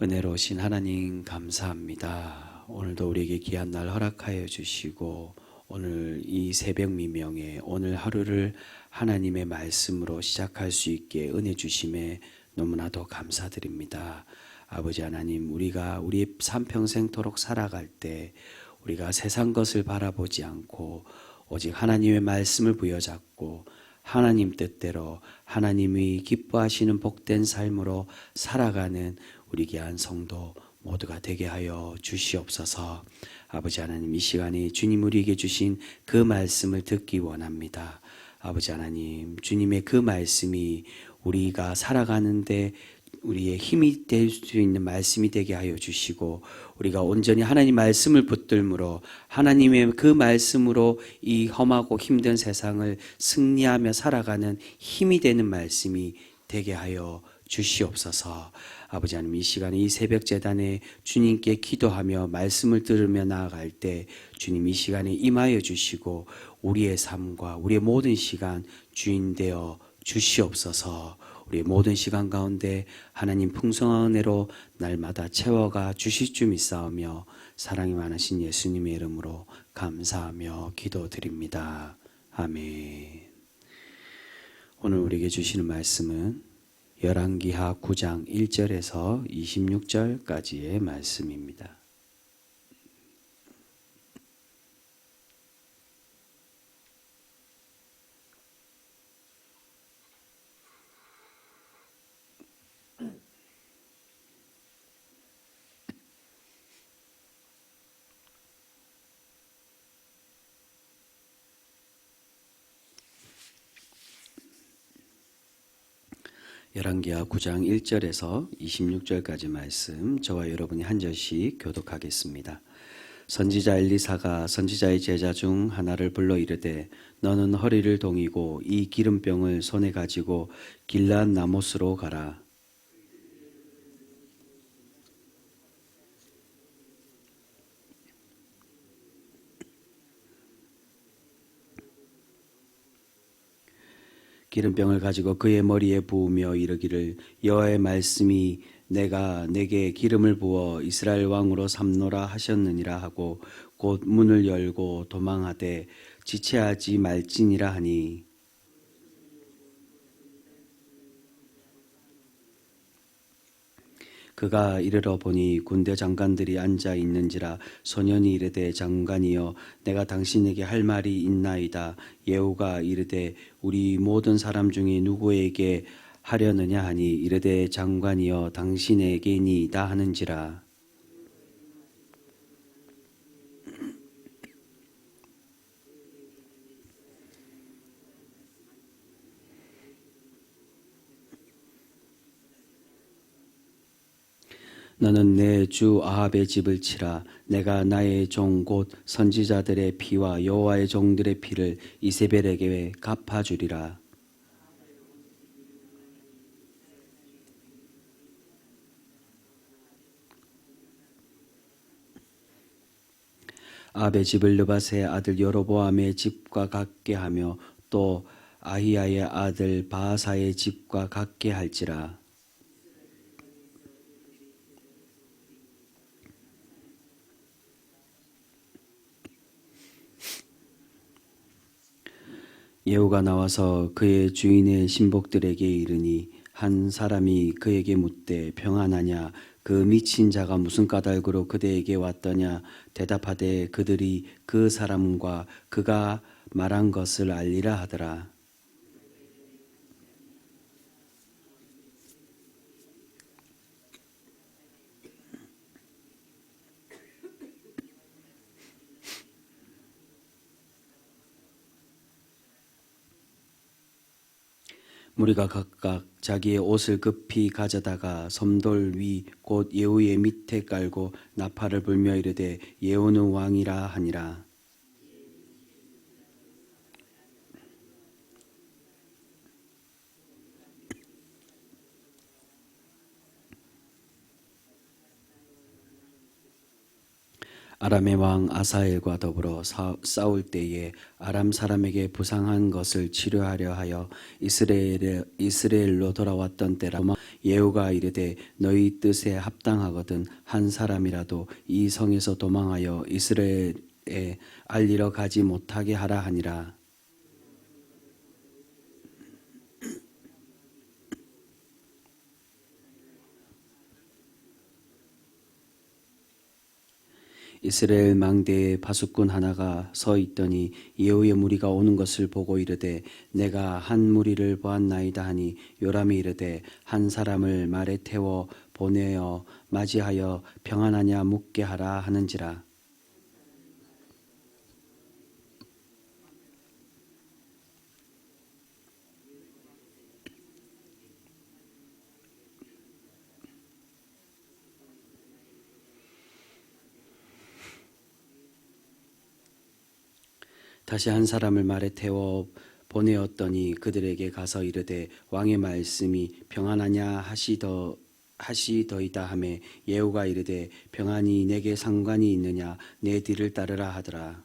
은혜로우신 하나님 감사합니다. 오늘도 우리에게 귀한 날 허락하여 주시고 오늘 이 새벽 미명에 오늘 하루를 하나님의 말씀으로 시작할 수 있게 은혜 주심에 너무나도 감사드립니다. 아버지 하나님, 우리가 우리 삶 평생토록 살아갈 때 우리가 세상 것을 바라보지 않고 오직 하나님의 말씀을 부여잡고 하나님 뜻대로 하나님이 기뻐하시는 복된 삶으로 살아가는 우리 귀한 성도 모두가 되게 하여 주시옵소서. 아버지 하나님 이 시간에 주님 우리에게 주신 그 말씀을 듣기 원합니다. 아버지 하나님 주님의 그 말씀이 우리가 살아가는데 우리의 힘이 될 수 있는 말씀이 되게 하여 주시고 우리가 온전히 하나님 말씀을 붙들므로 하나님의 그 말씀으로 이 험하고 힘든 세상을 승리하며 살아가는 힘이 되는 말씀이 되게 하여 주시옵소서. 아버지 하나님 이 시간에 이 새벽 재단에 주님께 기도하며 말씀을 들으며 나아갈 때 주님 이 시간에 임하여 주시고 우리의 삶과 우리의 모든 시간 주인 되어 주시옵소서. 우리의 모든 시간 가운데 하나님 풍성한 은혜로 날마다 채워가 주실 줄 믿사오며 사랑이 많으신 예수님의 이름으로 감사하며 기도드립니다. 아멘. 오늘 우리에게 주시는 말씀은 열왕기하 9장 1절에서 26절까지의 말씀입니다. 열왕기하 9장 1절에서 26절까지 말씀 저와 여러분이 한 절씩 교독하겠습니다. 선지자 엘리사가 선지자의 제자 중 하나를 불러 이르되 너는 허리를 동이고 이 기름병을 손에 가지고 길란 나못으로 가라. 기름병을 가지고 그의 머리에 부으며 이르기를 여호와의 말씀이 내가 내게 기름을 부어 이스라엘 왕으로 삼노라 하셨느니라 하고 곧 문을 열고 도망하되 지체하지 말지니라 하니 그가 이르러 보니 군대 장관들이 앉아 있는지라 소년이 이르되 장관이여 내가 당신에게 할 말이 있나이다. 예후가 이르되 우리 모든 사람 중에 누구에게 하려느냐? 하니 이르되 장관이여 당신에게니이다 하는지라 너는 내 주 아합의 집을 치라. 내가 나의 종 곧 선지자들의 피와 여호와의 종들의 피를 이세벨에게 갚아 주리라. 아합의 집을 느바세의 아들 여로보암의 집과 같게 하며 또 아히야의 아들 바하사의 집과 같게 할지라 예후가 나와서 그의 주인의 신복들에게 이르니 한 사람이 그에게 묻되 평안하냐? 그 미친 자가 무슨 까닭으로 그대에게 왔더냐? 대답하되 그들이 그 사람과 그가 말한 것을 알리라 하더라 무리가 각각 자기의 옷을 급히 가져다가 섬돌 위 곧 예후의 밑에 깔고 나팔을 불며 이르되 예후는 왕이라 하니라. 아람의 왕 아사엘과 더불어 사- 싸울 때에 아람 사람에게 부상한 것을 치료하려 하여 이스라엘 이스라엘로 돌아왔던 때라 예후가 이르되 너희 뜻에 합당하거든 한 사람이라도 이 성에서 도망하여 이스라엘에 알리러 가지 못하게 하라 하니라 이스라엘 망대에 바수꾼 하나가 서 있더니 예후의 무리가 오는 것을 보고 이르되 내가 한 무리를 보았나이다 하니 요람이 이르되 한 사람을 말에 태워 보내어 맞이하여 평안하냐 묻게 하라 하는지라 다시 한 사람을 말에 태워 보내었더니 그들에게 가서 이르되 왕의 말씀이 평안하냐 하시더 하시더이다 하매 예후가 이르되 평안이 내게 상관이 있느냐 내 뒤를 따르라 하더라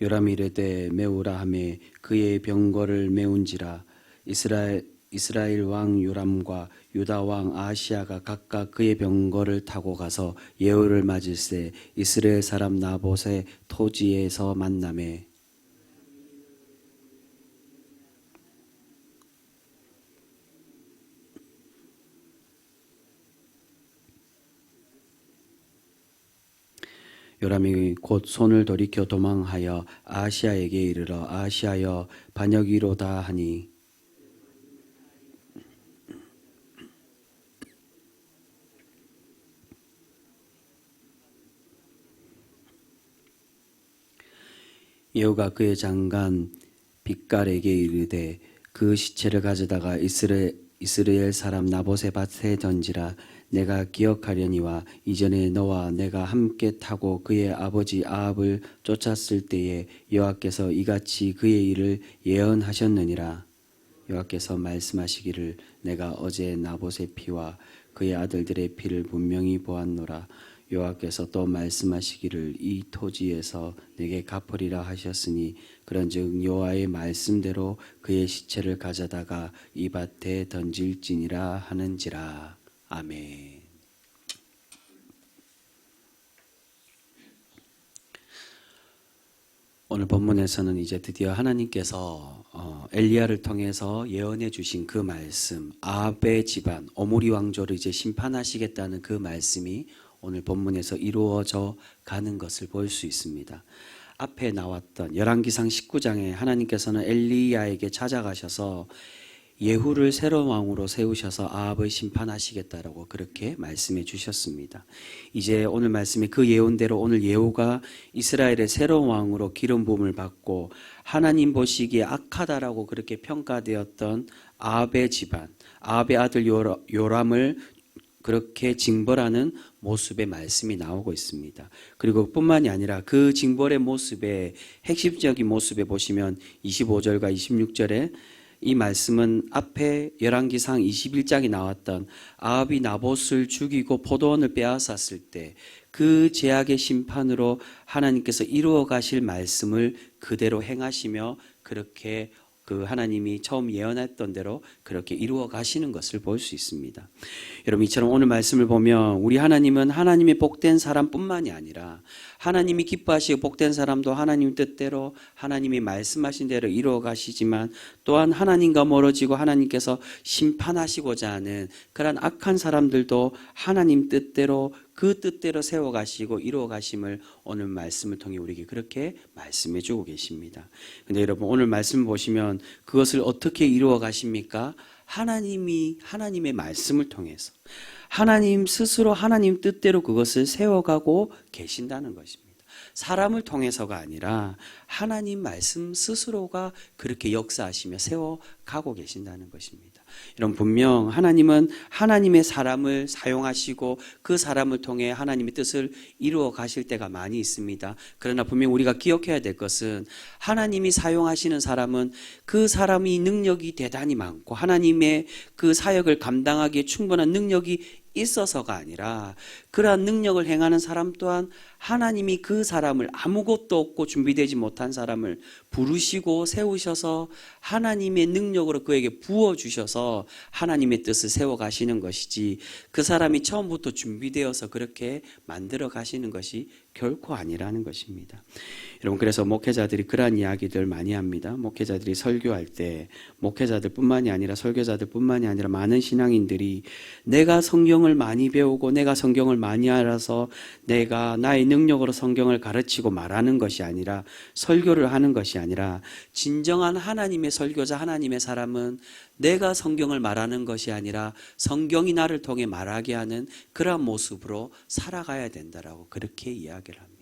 요람이 이르되 메우라 하매 그의 병거를 메운지라. 이스라엘 이스라엘 왕 요람과 유다 왕 아시아가 각각 그의 병거를 타고 가서 예후를 맞을세 이스라엘 사람 나봇의 토지에서 만남에 요람이 곧 손을 돌이켜 도망하여 아시아에게 이르러 아시아여 반역이로다 하니. 예후가 그의 장관 빛깔에게 이르되 그 시체를 가져다가 이스라엘, 이스라엘 사람 나봇의 밭에 던지라 내가 기억하려니와 이전에 너와 내가 함께 타고 그의 아버지 아합을 쫓았을 때에 여호와께서 이같이 그의 일을 예언하셨느니라. 여호와께서 말씀하시기를 내가 어제 나봇의 피와 그의 아들들의 피를 분명히 보았노라. 여호와께서 또 말씀하시기를 이 토지에서 내게 갚으리라 하셨으니 그런즉 여호와의 말씀대로 그의 시체를 가져다가 이 밭에 던질지니라 하는지라 아멘. 오늘 본문에서는 이제 드디어 하나님께서 어, 엘리야를 통해서 예언해 주신 그 말씀, 아합의 집안, 오므리 왕조를 이제 심판하시겠다는 그 말씀이 오늘 본문에서 이루어져 가는 것을 볼 수 있습니다. 앞에 나왔던 열왕기상 19장에 하나님께서는 엘리야에게 찾아가셔서 예후를 새로운 왕으로 세우셔서 아합을 심판하시겠다라고 그렇게 말씀해 주셨습니다. 이제 오늘 말씀에 그 예언대로 오늘 예후가 이스라엘의 새로운 왕으로 기름 부음을 받고 하나님 보시기에 악하다라고 그렇게 평가되었던 아합의 집안, 아합의 아들 요람을 그렇게 징벌하는 모습의 말씀이 나오고 있습니다. 그리고 뿐만이 아니라 그 징벌의 모습의 핵심적인 모습에 보시면 25절과 26절에 이 말씀은 앞에 열왕기상 21장에 나왔던 아합이 나봇을 죽이고 포도원을 빼앗았을 때 그 제약의 심판으로 하나님께서 이루어 가실 말씀을 그대로 행하시며 그렇게 그 하나님이 처음 예언했던 대로 그렇게 이루어 가시는 것을 볼 수 있습니다. 여러분 이처럼 오늘 말씀을 보면 우리 하나님은 하나님의 복된 사람뿐만이 아니라 하나님이 기뻐하시고 복된 사람도 하나님 뜻대로 하나님이 말씀하신 대로 이루어 가시지만 또한 하나님과 멀어지고 하나님께서 심판하시고자 하는 그러한 악한 사람들도 하나님 뜻대로 그 뜻대로 세워 가시고 이루어 가심을 오늘 말씀을 통해 우리에게 그렇게 말씀해 주고 계십니다. 근데 여러분 오늘 말씀 보시면 그것을 어떻게 이루어 가십니까? 하나님이 하나님의 말씀을 통해서 하나님 스스로 하나님 뜻대로 그것을 세워가고 계신다는 것입니다. 사람을 통해서가 아니라 하나님 말씀 스스로가 그렇게 역사하시며 세워 가고 계신다는 것입니다. 이런 분명 하나님은 하나님의 사람을 사용하시고 그 사람을 통해 하나님의 뜻을 이루어 가실 때가 많이 있습니다. 그러나 분명 우리가 기억해야 될 것은 하나님이 사용하시는 사람은 그 사람이 능력이 대단히 많고 하나님의 그 사역을 감당하기에 충분한 능력이 있어서가 아니라 그러한 능력을 행하는 사람 또한 하나님이 그 사람을 아무것도 없고 준비되지 못한 사람을 부르시고 세우셔서 하나님의 능력으로 그에게 부어 주셔서 하나님의 뜻을 세워 가시는 것이지 그 사람이 처음부터 준비되어서 그렇게 만들어 가시는 것이 결코 아니라는 것입니다. 여러분 그래서 목회자들이 그러한 이야기들 많이 합니다. 목회자들이 설교할 때 목회자들뿐만이 아니라 설교자들뿐만이 아니라 많은 신앙인들이 내가 성경을 많이 배우고 내가 성경을 많이 알아서 내가 나의 능력으로 성경을 가르치고 말하는 것이 아니라 설교를 하는 것이 아니라 진정한 하나님의 설교자 하나님의 사람은 내가 성경을 말하는 것이 아니라 성경이 나를 통해 말하게 하는 그러한 모습으로 살아가야 된다라고 그렇게 이야기 를 합니다.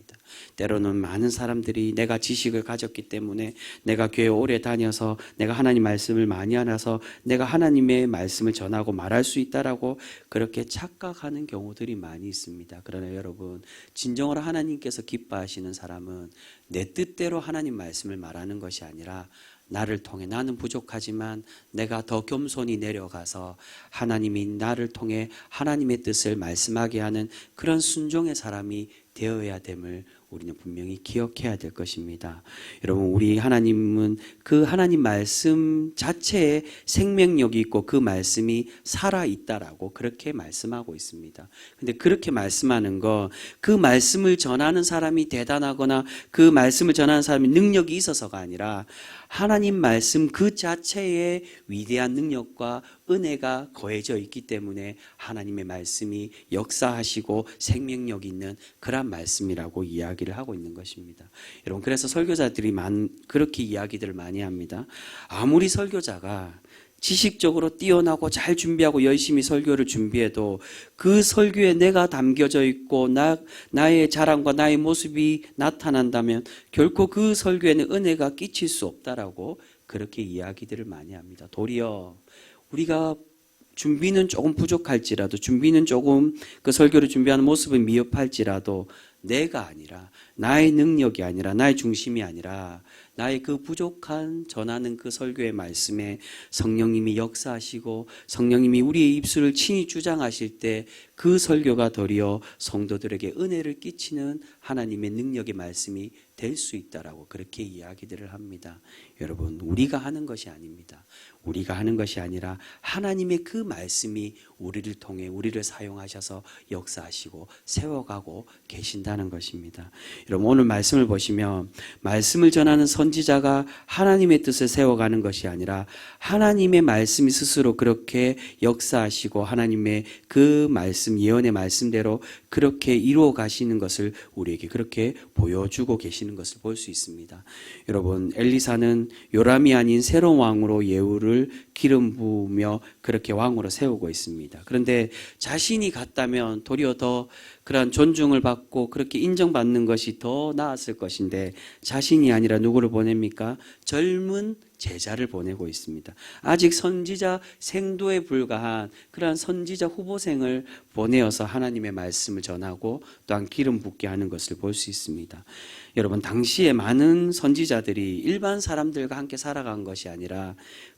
때로는 많은 사람들이 내가 지식을 가졌기 때문에 내가 교회 오래 다녀서 내가 하나님 말씀을 많이 알아서 내가 하나님의 말씀을 전하고 말할 수 있다라고 그렇게 착각하는 경우들이 많이 있습니다. 그러나 여러분 진정으로 하나님께서 기뻐하시는 사람은 내 뜻대로 하나님 말씀을 말하는 것이 아니라 나를 통해 나는 부족하지만 내가 더 겸손히 내려가서 하나님이 나를 통해 하나님의 뜻을 말씀하게 하는 그런 순종의 사람이 되어야 됨을 우리는 분명히 기억해야 될 것입니다. 여러분, 우리 하나님은 그 하나님 말씀 자체에 생명력이 있고 그 말씀이 살아있다라고 그렇게 말씀하고 있습니다. 근데 그렇게 말씀하는 거, 그 말씀을 전하는 사람이 대단하거나 그 말씀을 전하는 사람이 능력이 있어서가 아니라 하나님 말씀 그 자체에 위대한 능력과 은혜가 거해져 있기 때문에 하나님의 말씀이 역사하시고 생명력 있는 그러한 말씀이라고 이야기를 하고 있는 것입니다. 여러분 그래서 설교자들이 많 그렇게 이야기들을 많이 합니다. 아무리 설교자가 지식적으로 뛰어나고 잘 준비하고 열심히 설교를 준비해도 그 설교에 내가 담겨져 있고 나, 나의 자랑과 나의 모습이 나타난다면 결코 그 설교에는 은혜가 끼칠 수 없다라고 그렇게 이야기들을 많이 합니다. 도리어 우리가 준비는 조금 부족할지라도 준비는 조금 그 설교를 준비하는 모습은 미흡할지라도 내가 아니라 나의 능력이 아니라 나의 중심이 아니라 나의 그 부족한 전하는 그 설교의 말씀에 성령님이 역사하시고 성령님이 우리의 입술을 친히 주장하실 때 그 설교가 도리어 성도들에게 은혜를 끼치는 하나님의 능력의 말씀이 될 수 있다라고 그렇게 이야기들을 합니다. 여러분, 우리가 하는 것이 아닙니다. 우리가 하는 것이 아니라 하나님의 그 말씀이 우리를 통해 우리를 사용하셔서 역사하시고 세워가고 계신다는 것입니다. 여러분 오늘 말씀을 보시면 말씀을 전하는 선지자가 하나님의 뜻을 세워가는 것이 아니라 하나님의 말씀이 스스로 그렇게 역사하시고 하나님의 그 말씀 예언의 말씀대로 그렇게 이루어 가시는 것을 우리에게 그렇게 보여주고 계시는 것을 볼 수 있습니다. 여러분 엘리사는 요람이 아닌 새로운 왕으로 예후를 기름 부으며 그렇게 왕으로 세우고 있습니다. 그런데 자신이 갔다면 도리어 더 그러한 존중을 받고 그렇게 인정받는 것이 더 나았을 것인데 자신이 아니라 누구를 보냅니까? 젊은 제자를 보내고 있습니다. 아직 선지자 생도에 불과한 그러한 선지자 후보생을 보내어서 하나님의 말씀을 전하고 또한 기름 붓게 하는 것을 볼 수 있습니다. 여러분 당시에 많은 선지자들이 일반 사람들과 함께 살아간 것이 아니라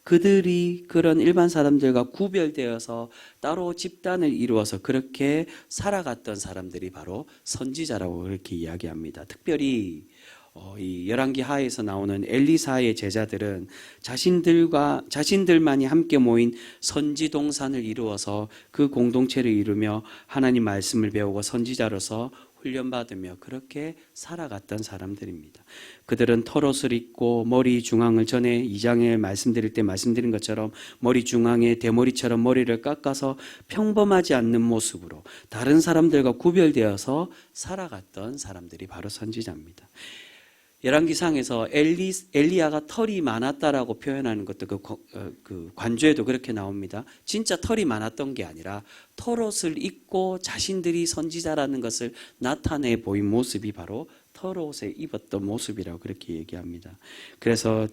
그들이 그런 일반 사람들과 구별되어서 따로 집단을 이루어서 그렇게 살아갔던 사람들이 바로 선지자라고 그렇게 이야기합니다. 특별히 어, 이 열왕기 하에서 나오는 엘리사의 제자들은 자신들과 자신들만이 함께 모인 선지 동산을 이루어서 그 공동체를 이루며 하나님 말씀을 배우고 선지자로서 훈련받으며 그렇게 살아갔던 사람들입니다. 그들은 털옷을 입고 머리 중앙을 전에 이장에 말씀드릴 때 말씀드린 것처럼 머리 중앙에 대머리처럼 머리를 깎아서 평범하지 않는 모습으로 다른 사람들과 구별되어서 살아갔던 사람들이 바로 선지자입니다. 열왕기상에서 엘리, 엘리야가 털이 많았다라고 표현하는 것도 그, 어, 그 관조에도 그렇게 나옵니다. 진짜 털이 많았던 게 아니라 털옷을 입고 자신들이 선지자라는 것을 나타내 보인 모습이 바로 털옷에 입었던 모습이라고 그렇게 얘기합니다. 그래서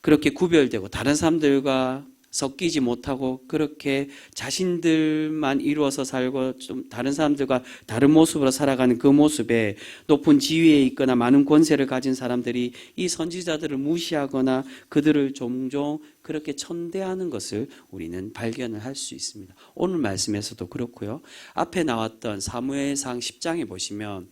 그렇게 구별되고 다른 사람들과 섞이지 못하고 그렇게 자신들만 이루어서 살고 좀 다른 사람들과 다른 모습으로 살아가는 그 모습에 높은 지위에 있거나 많은 권세를 가진 사람들이 이 선지자들을 무시하거나 그들을 종종 그렇게 천대하는 것을 우리는 발견을 할 수 있습니다. 오늘 말씀에서도 그렇고요. 앞에 나왔던 사무엘상 10장에 보시면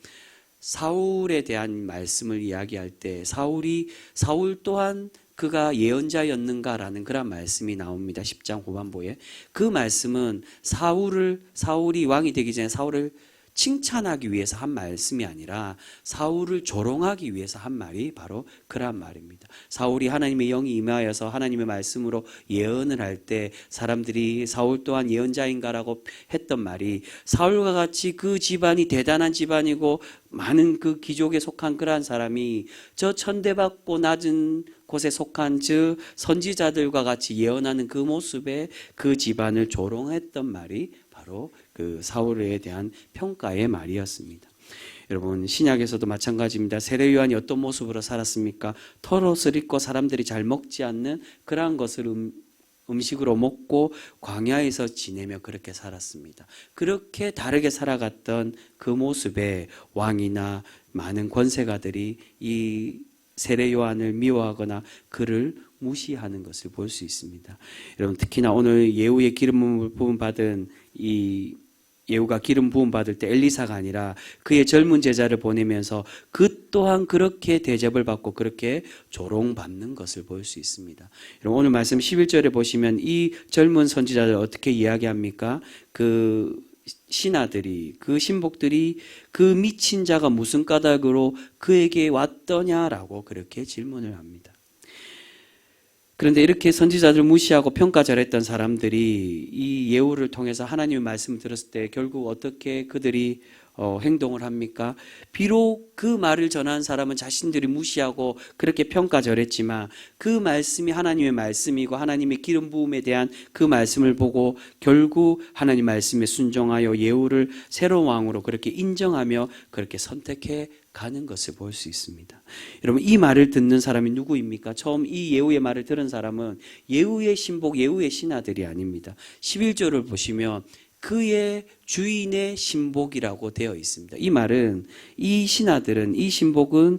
사울에 대한 말씀을 이야기할 때 사울이 사울 또한 그가 예언자였는가라는 그런 말씀이 나옵니다. 10장 후반부에. 그 말씀은 사울을 사울이 왕이 되기 전에 사울을 칭찬하기 위해서 한 말씀이 아니라 사울을 조롱하기 위해서 한 말이 바로 그러한 말입니다. 사울이 하나님의 영이 임하여서 하나님의 말씀으로 예언을 할 때 사람들이 사울 또한 예언자인가라고 했던 말이 사울과 같이 그 집안이 대단한 집안이고 많은 그 귀족에 속한 그러한 사람이 저 천대받고 낮은 곳에 속한 저 선지자들과 같이 예언하는 그 모습에 그 집안을 조롱했던 말이 바로 그 사울에 대한 평가의 말이었습니다. 여러분 신약에서도 마찬가지입니다. 세례 요한이 어떤 모습으로 살았습니까? 털옷을 입고 사람들이 잘 먹지 않는 그러한 것을 음, 음식으로 먹고 광야에서 지내며 그렇게 살았습니다. 그렇게 다르게 살아갔던 그 모습에 왕이나 많은 권세가들이 이 세례 요한을 미워하거나 그를 무시하는 것을 볼 수 있습니다. 여러분 특히나 오늘 예후의 기름 부음 받은 이 예후가 기름 부음 받을 때 엘리사가 아니라 그의 젊은 제자를 보내면서 그 또한 그렇게 대접을 받고 그렇게 조롱받는 것을 볼 수 있습니다. 여러분 오늘 말씀 11절에 보시면 이 젊은 선지자들 어떻게 이야기합니까? 그 신하들이 그 신복들이 그 미친 자가 무슨 까닭으로 그에게 왔더냐라고 그렇게 질문을 합니다. 그런데 이렇게 선지자들 무시하고 평가절했던 사람들이 이 예우를 통해서 하나님의 말씀을 들었을 때 결국 어떻게 그들이 어, 행동을 합니까? 비록 그 말을 전한 사람은 자신들이 무시하고 그렇게 평가절했지만 그 말씀이 하나님의 말씀이고 하나님의 기름 부음에 대한 그 말씀을 보고 결국 하나님 말씀에 순종하여 예후를 새로운 왕으로 그렇게 인정하며 그렇게 선택해 가는 것을 볼 수 있습니다. 여러분 이 말을 듣는 사람이 누구입니까? 처음 이 예후의 말을 들은 사람은 예후의 신복, 예후의 신하들이 아닙니다. 11절을 보시면 그의 주인의 신복이라고 되어 있습니다. 이 말은 이 신하들은 이 신복은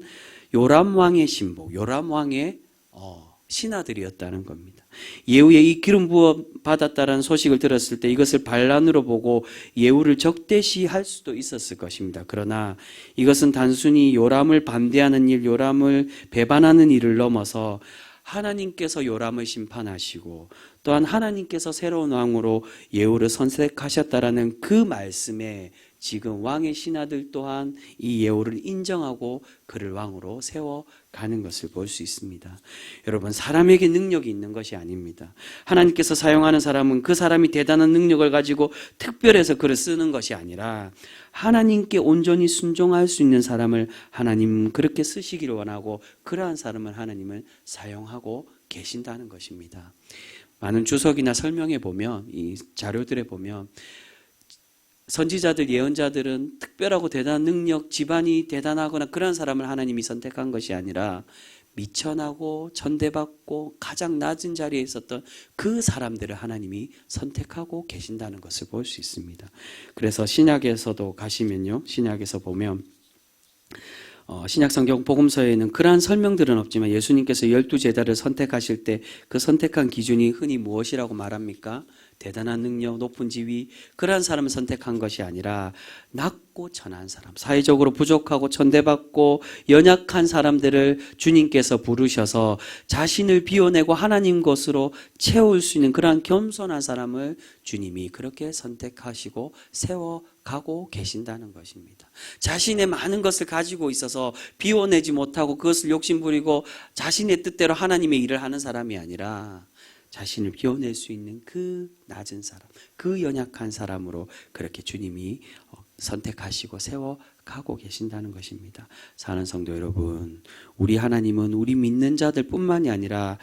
요람 왕의 신복, 요람 왕의 어, 신하들이었다는 겁니다. 예후의 이 기름 부어 받았다는 소식을 들었을 때 이것을 반란으로 보고 예후를 적대시할 수도 있었을 것입니다. 그러나 이것은 단순히 요람을 반대하는 일, 요람을 배반하는 일을 넘어서 하나님께서 요람을 심판하시고 또한 하나님께서 새로운 왕으로 예후를 선택하셨다라는 그 말씀에 지금 왕의 신하들 또한 이 예후를 인정하고 그를 왕으로 세워 가는 것을 볼 수 있습니다. 여러분, 사람에게 능력이 있는 것이 아닙니다. 하나님께서 사용하는 사람은 그 사람이 대단한 능력을 가지고 특별해서 그를 쓰는 것이 아니라 하나님께 온전히 순종할 수 있는 사람을 하나님 그렇게 쓰시기를 원하고 그러한 사람을 하나님은 사용하고 계신다는 것입니다. 많은 주석이나 설명에 보면 이 자료들에 보면 선지자들, 예언자들은 특별하고 대단한 능력, 집안이 대단하거나 그런 사람을 하나님이 선택한 것이 아니라 미천하고 천대받고 가장 낮은 자리에 있었던 그 사람들을 하나님이 선택하고 계신다는 것을 볼 수 있습니다. 그래서 신약에서도 가시면요. 신약에서 보면 어, 신약 성경 복음서에는 그러한 설명들은 없지만 예수님께서 열두 제자를 선택하실 때 그 선택한 기준이 흔히 무엇이라고 말합니까? 대단한 능력, 높은 지위 그러한 사람을 선택한 것이 아니라 낮고 천한 사람, 사회적으로 부족하고 천대받고 연약한 사람들을 주님께서 부르셔서 자신을 비워내고 하나님 것으로 채울 수 있는 그러한 겸손한 사람을 주님이 그렇게 선택하시고 세워 가고 계신다는 것입니다. 자신의 많은 것을 가지고 있어서 비워내지 못하고 그것을 욕심부리고 자신의 뜻대로 하나님의 일을 하는 사람이 아니라 자신을 비워낼 수 있는 그 낮은 사람, 그 연약한 사람으로 그렇게 주님이 어, 선택하시고 세워 가고 계신다는 것입니다. 사는 성도 여러분, 우리 하나님은 우리 믿는 자들 뿐만이 아니라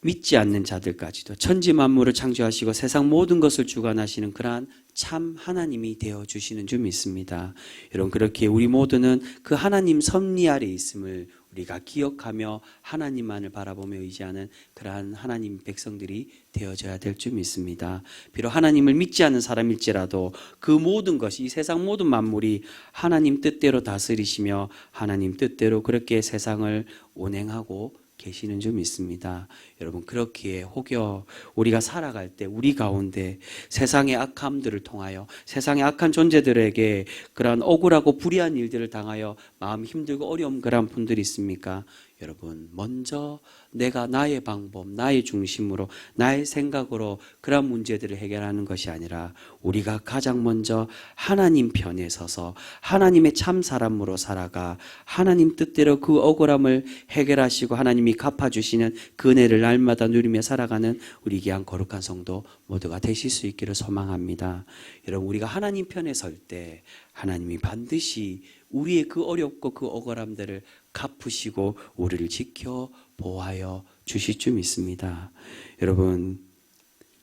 믿지 않는 자들까지도 천지 만물을 창조하시고 세상 모든 것을 주관하시는 그러한 참 하나님이 되어 주시는 줄 믿습니다. 여러분 그렇게 우리 모두는 그 하나님 섭리 아래 있음을 우리가 기억하며 하나님만을 바라보며 의지하는 그러한 하나님 백성들이 되어져야 될 줄 믿습니다. 비록 하나님을 믿지 않는 사람일지라도 그 모든 것이 이 세상 모든 만물이 하나님 뜻대로 다스리시며 하나님 뜻대로 그렇게 세상을 운행하고 계시는 줄 믿습니다. 여러분 그렇기에 혹여 우리가 살아갈 때 우리 가운데 세상의 악함들을 통하여 세상의 악한 존재들에게 그러한 억울하고 불의한 일들을 당하여 마음 힘들고 어려움 그런 분들이 있습니까? 여러분 먼저 내가 나의 방법, 나의 중심으로 나의 생각으로 그런 문제들을 해결하는 것이 아니라 우리가 가장 먼저 하나님 편에 서서 하나님의 참 사람으로 살아가 하나님 뜻대로 그 억울함을 해결하시고 하나님이 갚아주시는 그 은혜를 날마다 누리며 살아가는 우리 귀한 거룩한 성도 모두가 되실 수 있기를 소망합니다. 여러분 우리가 하나님 편에 설 때 하나님이 반드시 우리의 그 어렵고 그 억울함들을 갚으시고 우리를 지켜 보호하여 주실 줄 믿습니다. 여러분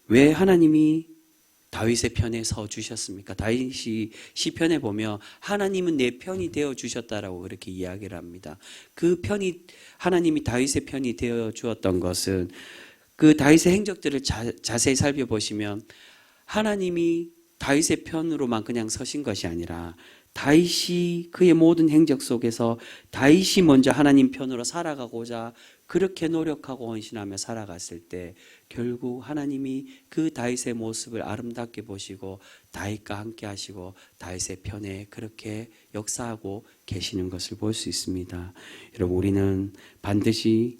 왜 하나님이 다윗의 편에 서 주셨습니까? 다윗이 시편에 보면 하나님은 내 편이 되어 주셨다라고 그렇게 이야기를 합니다. 그 편이 하나님이 다윗의 편이 되어 주었던 것은 그 다윗의 행적들을 자, 자세히 살펴보시면 하나님이 다윗의 편으로만 그냥 서신 것이 아니라 다윗이 그의 모든 행적 속에서 다윗이 먼저 하나님 편으로 살아가고자 그렇게 노력하고 헌신하며 살아갔을 때 결국 하나님이 그 다윗의 모습을 아름답게 보시고 다윗과 함께 하시고 다윗의 편에 그렇게 역사하고 계시는 것을 볼 수 있습니다. 여러분 우리는 반드시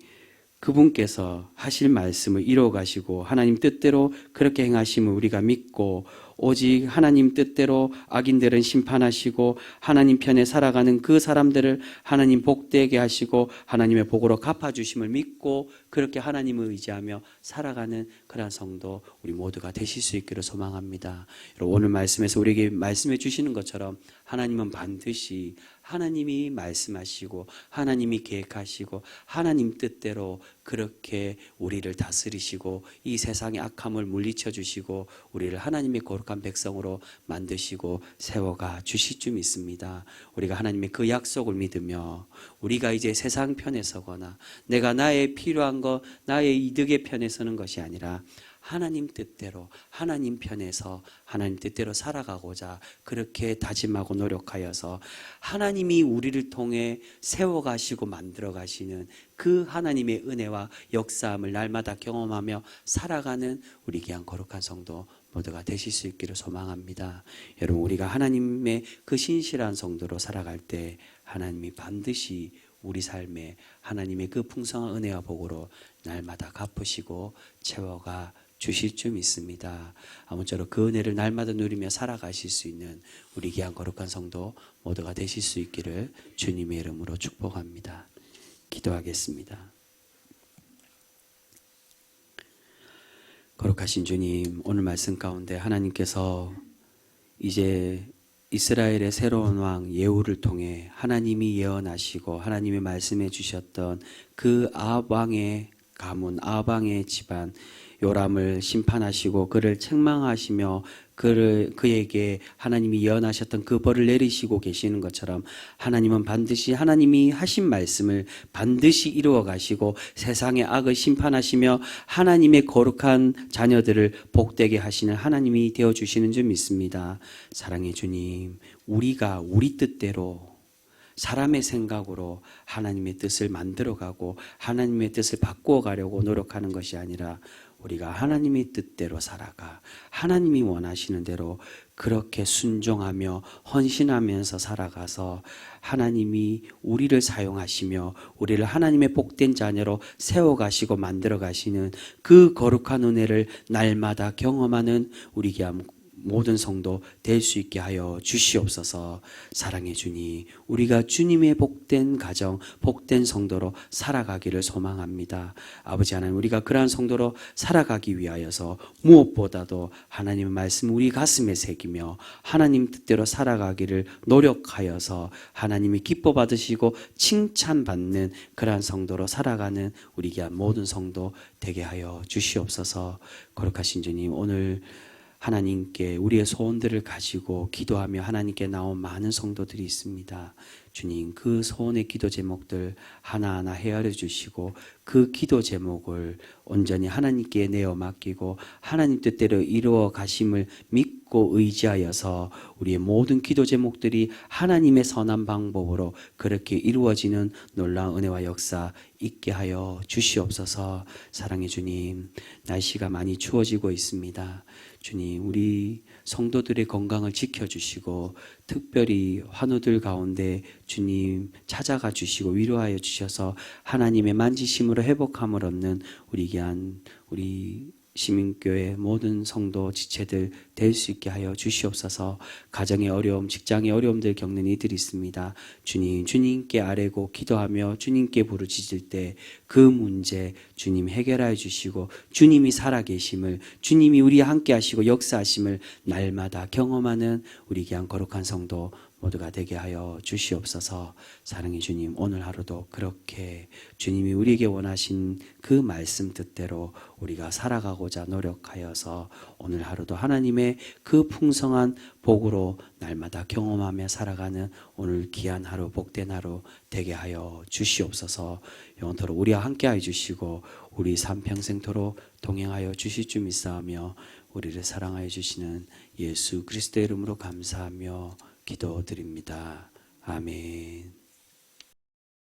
그분께서 하실 말씀을 이루어 가시고 하나님 뜻대로 그렇게 행하심을 우리가 믿고 오직 하나님 뜻대로 악인들은 심판하시고 하나님 편에 살아가는 그 사람들을 하나님 복되게 하시고 하나님의 복으로 갚아주심을 믿고 그렇게 하나님을 의지하며 살아가는 그러한 성도 우리 모두가 되실 수 있기를 소망합니다. 오늘 말씀에서 우리에게 말씀해 주시는 것처럼 하나님은 반드시 하나님이 말씀하시고 하나님이 계획하시고 하나님 뜻대로 그렇게 우리를 다스리시고 이 세상의 악함을 물리쳐 주시고 우리를 하나님의 거룩한 백성으로 만드시고 세워가 주실 줄 믿습니다. 우리가 하나님의 그 약속을 믿으며 우리가 이제 세상 편에 서거나 내가 나의 필요한 것 나의 이득의 편에 서는 것이 아니라 하나님 뜻대로 하나님 편에서 하나님 뜻대로 살아가고자 그렇게 다짐하고 노력하여서 하나님이 우리를 통해 세워 가시고 만들어 가시는 그 하나님의 은혜와 역사함을 날마다 경험하며 살아가는 우리 귀한 거룩한 성도 모두가 되실 수 있기를 소망합니다. 여러분 우리가 하나님의 그 신실한 성도로 살아갈 때 하나님이 반드시 우리 삶에 하나님의 그 풍성한 은혜와 복으로 날마다 갚으시고 채워가 주실 줄 믿습니다. 아무쪼록 그 은혜를 날마다 누리며 살아가실 수 있는 우리 귀한 거룩한 성도 모두가 되실 수 있기를 주님의 이름으로 축복합니다. 기도하겠습니다. 거룩하신 주님, 오늘 말씀 가운데 하나님께서 이제 이스라엘의 새로운 왕 예후를 통해 하나님이 예언하시고 하나님이 말씀해 주셨던 그 아합 왕의 가문, 아합 왕의 집안 요람을 심판하시고 그를 책망하시며 그를 그에게 하나님이 예언하셨던 그 벌을 내리시고 계시는 것처럼 하나님은 반드시 하나님이 하신 말씀을 반드시 이루어 가시고 세상의 악을 심판하시며 하나님의 거룩한 자녀들을 복되게 하시는 하나님이 되어 주시는 줄 믿습니다. 사랑의 주님, 우리가 우리 뜻대로 사람의 생각으로 하나님의 뜻을 만들어가고 하나님의 뜻을 바꾸어 가려고 노력하는 것이 아니라 우리가 하나님의 뜻대로 살아가 하나님이 원하시는 대로 그렇게 순종하며 헌신하면서 살아가서 하나님이 우리를 사용하시며 우리를 하나님의 복된 자녀로 세워 가시고 만들어 가시는 그 거룩한 은혜를 날마다 경험하는 우리 모든 성도 될 수 있게 하여 주시옵소서 사랑해 주니 우리가 주님의 복된 가정, 복된 성도로 살아가기를 소망합니다. 아버지 하나님 우리가 그러한 성도로 살아가기 위하여서 무엇보다도 하나님의 말씀 우리 가슴에 새기며 하나님 뜻대로 살아가기를 노력하여서 하나님이 기뻐 받으시고 칭찬받는 그러한 성도로 살아가는 우리 귀한 모든 성도 되게 하여 주시옵소서 거룩하신 주님 오늘 하나님께 우리의 소원들을 가지고 기도하며 하나님께 나온 많은 성도들이 있습니다. 주님, 그 소원의 기도 제목들 하나하나 헤아려 주시고 그 기도 제목을 온전히 하나님께 내어 맡기고 하나님 뜻대로 이루어 가심을 믿고 의지하여서 우리의 모든 기도 제목들이 하나님의 선한 방법으로 그렇게 이루어지는 놀라운 은혜와 역사 있게 하여 주시옵소서 사랑해 주님 날씨가 많이 추워지고 있습니다. 주님, 우리 성도들의 건강을 지켜주시고, 특별히 환우들 가운데 주님 찾아가 주시고 위로하여 주셔서 하나님의 만지심으로 회복함을 얻는 우리 귀한 우리 시민교회 모든 성도 지체들 될 수 있게 하여 주시옵소서 가정의 어려움, 직장의 어려움들 겪는 이들이 있습니다. 주님, 주님께 아뢰고 기도하며 주님께 부르짖을 때 그 문제 주님 해결하여 주시고 주님이 살아계심을 주님이 우리 함께 하시고 역사하심을 날마다 경험하는 우리 귀한 거룩한 성도 모두가 되게 하여 주시옵소서. 사랑의 주님 오늘 하루도 그렇게 주님이 우리에게 원하신 그 말씀 뜻대로 우리가 살아가고자 노력하여서 오늘 하루도 하나님의 그 풍성한 복으로 날마다 경험하며 살아가는 오늘 귀한 하루 복된 하루 되게 하여 주시옵소서. 영원토록 우리와 함께 하여 주시고 우리 삶 평생토록 동행하여 주실 줄 믿사오며 우리를 사랑하여 주시는 예수 그리스도의 이름으로 감사하며 기도드립니다. 아멘.